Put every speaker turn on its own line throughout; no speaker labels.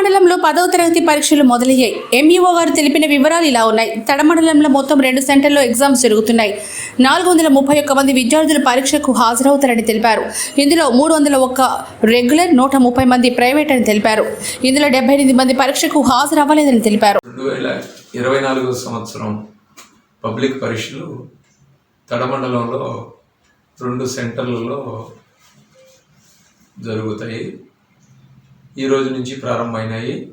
మండలంలో పదవ తరగతి పరీక్షలు మొదలయ్యాయి. ఎంఈఓ గారు తెలిపిన వివరాలు ఇలా ఉన్నాయి. తడ మండలంలో మొత్తం రెండు సెంటర్లో ఎగ్జామ్స్ జరుగుతున్నాయి. నాలుగు వందల ముప్పై ఒక్క మంది విద్యార్థులు పరీక్షకు హాజరవుతారని తెలిపారు. ఇందులో మూడు వందల ఒక్క రెగ్యులర్ నూట ముప్పై మంది ప్రైవేట్ అని తెలిపారు. ఇందులో డెబ్బై ఎనిమిది మంది పరీక్షకు హాజరవ్వలేదని తెలిపారు.
రెండు వేల ఇరవై నాలుగు సంవత్సరం పబ్లిక్ పరీక్షలు తడమండలంలో రెండు సెంటర్లలో జరుగుతాయి. ఈ రోజు నుంచి ప్రారంభమైనాయి.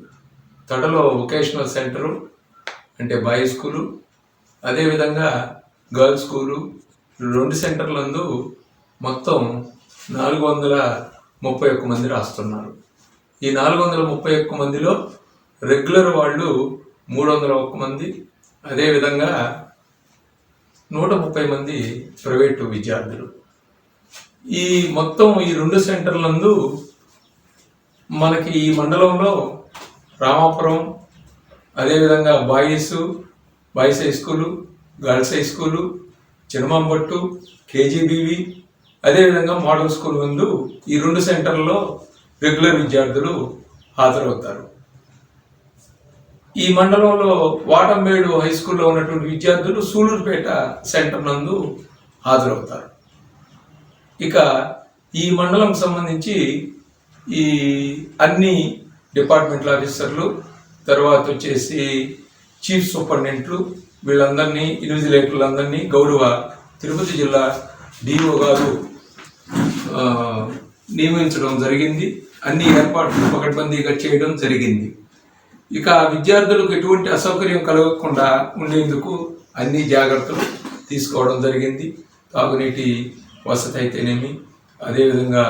తడలో వొకేషనల్ సెంటరు అంటే బాయ్స్ స్కూలు అదేవిధంగా గర్ల్స్ స్కూలు రెండు సెంటర్లందు మొత్తం నాలుగు వందల ముప్పై ఒక్క మంది రాస్తున్నారు. ఈ నాలుగు వందల ముప్పై ఒక్క మందిలో రెగ్యులర్ వాళ్ళు మూడు వందల ఒక్క మంది అదేవిధంగా నూట ముప్పై మంది ప్రైవేటు విద్యార్థులు. ఈ మొత్తం ఈ రెండు సెంటర్లందు మనకి ఈ మండలంలో రామాపురం అదేవిధంగా boys boys high school girls high school Chinamambattu KGBV అదేవిధంగా మోడల్ స్కూల్ ముందు ఈ రెండు సెంటర్లలో రెగ్యులర్ విద్యార్థులు హాజరవుతారు. ఈ మండలంలో వాటంబేడు హై స్కూల్లో ఉన్నటువంటి విద్యార్థులు సూలూరుపేట సెంటర్ నందు హాజరవుతారు. ఇక ఈ మండలం సంబంధించి ఈ అన్ని డిపార్ట్మెంట్ల ఆఫీసర్లు తర్వాత వచ్చేసి చీఫ్ సూపరింటెండెంట్లు వీళ్ళందరినీ ఇన్విజిలేటర్లందరినీ గౌరవ తిరుపతి జిల్లా డిఓ గారు నియమించడం జరిగింది. అన్ని ఏర్పాట్లు పకడ్బందీగా చేయడం జరిగింది. ఇక విద్యార్థులకు ఎటువంటి అసౌకర్యం కలగకుండా ఉండేందుకు అన్ని జాగ్రత్తలు తీసుకోవడం జరిగింది. తాగునీటి వసతి అయితేనేమి అదేవిధంగా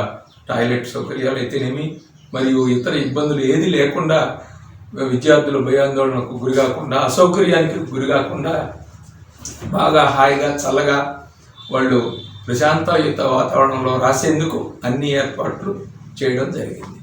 టాయిలెట్ సౌకర్యాలు అయితేనేమి మరియు ఇతర ఇబ్బందులు ఏది లేకుండా విద్యార్థులు భయాందోళనకు గురి కాకుండా అసౌకర్యానికి గురి కాకుండా బాగా హాయిగా చల్లగా వాళ్ళు ప్రశాంతయుత వాతావరణంలో రాసేందుకు అన్ని ఏర్పాట్లు చేయడం జరిగింది.